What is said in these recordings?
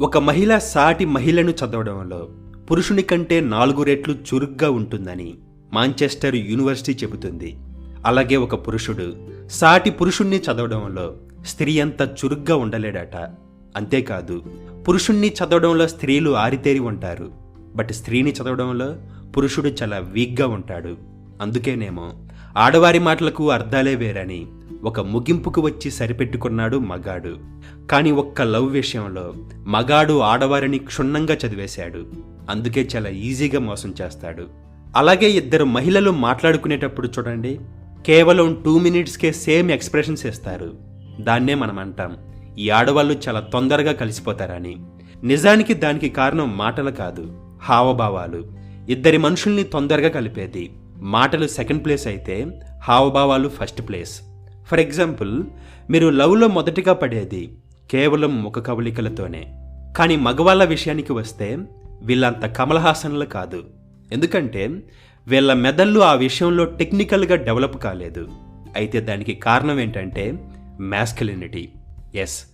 ఒక మహిళ సాటి మహిళను చదవడంలో పురుషుని కంటే నాలుగు రెట్లు చురుగ్గా ఉంటుందని మాంచెస్టర్ యూనివర్సిటీ చెబుతుంది. అలాగే ఒక పురుషుడు సాటి పురుషుణ్ణి చదవడంలో స్త్రీ అంత చురుగ్గా ఉండలేడట. అంతేకాదు పురుషుణ్ణి చదవడంలో స్త్రీలు ఆరితేరి ఉంటారు. బట్ స్త్రీని చదవడంలో పురుషుడు చాలా వీక్గా ఉంటాడు. అందుకేనేమో ఆడవారి మాటలకు అర్థాలే వేరని ఒక ముగింపుకు వచ్చి సరిపెట్టుకున్నాడు మగాడు. కానీ ఒక్క లవ్ విషయంలో మగాడు ఆడవారిని క్షుణ్ణంగా చదివేశాడు. అందుకే చాలా ఈజీగా మోసం చేస్తాడు. అలాగే ఇద్దరు మహిళలు మాట్లాడుకునేటప్పుడు చూడండి కేవలం టూ మినిట్స్కే సేమ్ ఎక్స్ప్రెషన్స్ ఇస్తారు దాన్నే మనం అంటాం ఈ ఆడవాళ్ళు చాలా తొందరగా కలిసిపోతారని. నిజానికి దానికి కారణం మాటలు కాదు హావభావాలు. ఇద్దరి మనుషుల్ని తొందరగా కలిపేది. మాటలు సెకండ్ ప్లేస్ అయితే హావభావాలు ఫస్ట్ ప్లేస్. ఫర్ ఎగ్జాంపుల్ మీరు లవ్లో మొదటిగా పడేది కేవలం ముఖ కవళికలతోనే. కానీ మగవాళ్ళ విషయానికి వస్తే వీళ్ళంత కమల్ హాసన్లు కాదు. ఎందుకంటే వీళ్ళ మెదళ్ళు ఆ విషయంలో టెక్నికల్గా డెవలప్ కాలేదు. అయితే దానికి కారణం ఏంటంటే మ్యాస్కులినిటీ ఎస్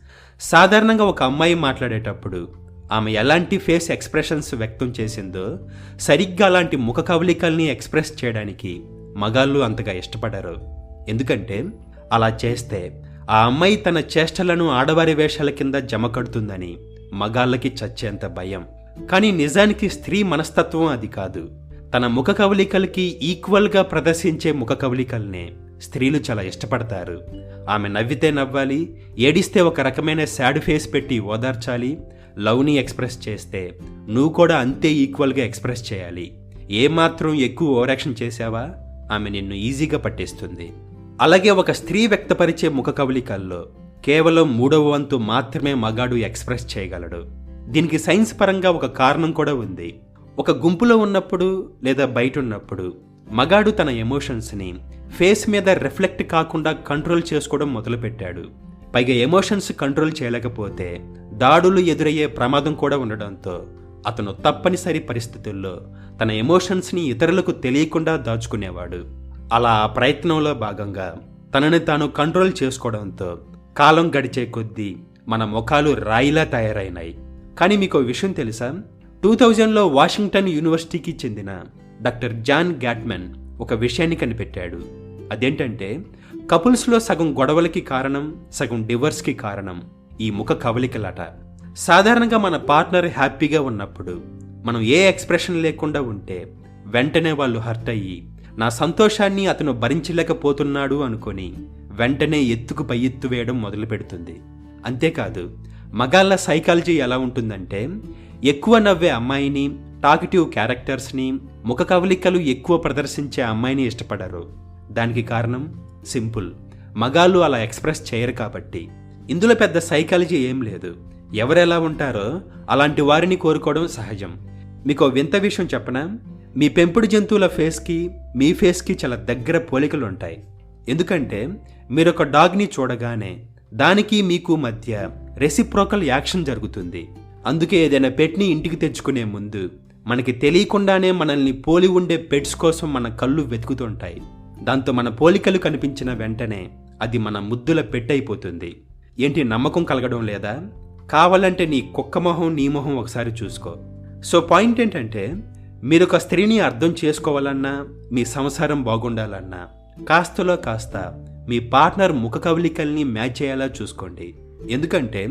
సాధారణంగా ఒక అమ్మాయి మాట్లాడేటప్పుడు ఆమె ఎలాంటి ఫేస్ ఎక్స్ప్రెషన్స్ వ్యక్తం చేసిందో సరిగ్గా అలాంటి ముఖ కవలికల్ని ఎక్స్ప్రెస్ చేయడానికి మగాళ్ళు అంతగా ఇష్టపడరు. ఎందుకంటే అలా చేస్తే ఆ అమ్మాయి తన చేష్టలను ఆడవారి వేషాల కింద జమ కడుతుందని మగాళ్ళకి చచ్చేంత భయం. కానీ నిజానికి స్త్రీ మనస్తత్వం అది కాదు. తన ముఖ కవలికలకి ఈక్వల్గా ప్రదర్శించే ముఖ కవలికల్నే స్త్రీలు చాలా ఇష్టపడతారు. ఆమె నవ్వితే నవ్వాలి ఏడిస్తే ఒక రకమైన శాడ్ ఫేస్ పెట్టి ఓదార్చాలి లవ్ని ఎక్స్ప్రెస్ చేస్తే నువ్వు కూడా అంతే ఈక్వల్గా ఎక్స్ప్రెస్ చేయాలి. ఏమాత్రం ఎక్కువ ఓవరాక్షన్ చేశావా? ఆమె నిన్ను ఈజీగా పట్టేస్తుంది. అలాగే ఒక స్త్రీ వ్యక్తపరిచే ముఖ కవలికల్లో కేవలం మూడవ వంతు మాత్రమే మగాడు ఎక్స్ప్రెస్ చేయగలడు. దీనికి సైన్స్ పరంగా ఒక కారణం కూడా ఉంది. ఒక గుంపులో ఉన్నప్పుడు లేదా బయట ఉన్నప్పుడు మగాడు తన ఎమోషన్స్ని ఫేస్ మీద రిఫ్లెక్ట్ కాకుండా కంట్రోల్ చేసుకోవడం మొదలుపెట్టాడు. పైగా ఎమోషన్స్ కంట్రోల్ చేయలేకపోతే దాడులు ఎదురయ్యే ప్రమాదం కూడా ఉండడంతో అతను తప్పనిసరి పరిస్థితుల్లో తన ఎమోషన్స్ని ఇతరులకు తెలియకుండా దాచుకునేవాడు. అలా ఆ ప్రయత్నంలో భాగంగా తనని తాను కంట్రోల్ చేసుకోవడంతో కాలం గడిచే కొద్దీ మన ముఖాలు రాయిలా తయారైనాయి. కానీ మీకు విషయం తెలుసా? టూ థౌజండ్లో వాషింగ్టన్ యూనివర్సిటీకి చెందిన డాక్టర్ జాన్ గ్యాట్మెన్ ఒక విషయాన్ని కనిపెట్టాడు. అదేంటంటే కపుల్స్లో సగం గొడవలకి కారణం సగం డివర్స్కి కారణం ఈ ముఖ కవలికలట సాధారణంగా మన పార్ట్నర్ హ్యాపీగా ఉన్నప్పుడు మనం ఏ ఎక్స్ప్రెషన్ లేకుండా ఉంటే వెంటనే వాళ్ళు హర్ట్ అయ్యి నా సంతోషాన్ని అతను భరించలేకపోతున్నాడు అనుకొని వెంటనే ఎత్తుకు పై ఎత్తు వేయడం మొదలు పెడుతుంది. అంతేకాదు మగాళ్ళ సైకాలజీ ఎలా ఉంటుందంటే ఎక్కువ నవ్వే అమ్మాయిని టాకిటివ్ క్యారెక్టర్స్ని ముఖ కవలికలు ఎక్కువ ప్రదర్శించే అమ్మాయిని ఇష్టపడరు. దానికి కారణం సింపుల్. మగాళ్ళు అలా ఎక్స్ప్రెస్ చేయరు కాబట్టి. ఇందులో పెద్ద సైకాలజీ ఏం లేదు. ఎవరెలా ఉంటారో అలాంటి వారిని కోరుకోవడం సహజం. మీకు వింత విషయం చెప్పనా? మీ పెంపుడు జంతువుల ఫేస్కి మీ ఫేస్కి చాలా దగ్గర పోలికలు ఉంటాయి. ఎందుకంటే మీరు ఒక డాగ్ని చూడగానే దానికి మీకు మధ్య రెసిప్రోకల్ యాక్షన్ జరుగుతుంది. అందుకే ఏదైనా పెట్ని ఇంటికి తెచ్చుకునే ముందు మనకి తెలియకుండానే మనల్ని పోలి ఉండే పెట్స్ కోసం మన కళ్ళు వెతుకుతుంటాయి. దాంతో మన పోలికలు కనిపించిన వెంటనే అది మన ముద్దుల పెట్టయిపోతుంది ఏంటి నమ్మకం కలగడం లేదా? కావాలంటే నీ కుక్క మొహం నీ మొహం ఒకసారి చూసుకో. సో పాయింట్ ఏంటంటే మీరు ఒక స్త్రీని అర్థం చేసుకోవాలన్నా మీ సంసారం బాగుండాలన్నా కాస్తలో కాస్త మీ పార్ట్నర్ ముఖ కవలికల్ని మ్యాచ్ చేయాలా చూసుకోండి. ఎందుకంటే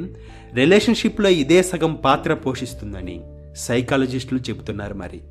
రిలేషన్షిప్లో ఇదే సగం పాత్ర పోషిస్తుందని సైకాలజిస్టులు చెబుతున్నారు మరి.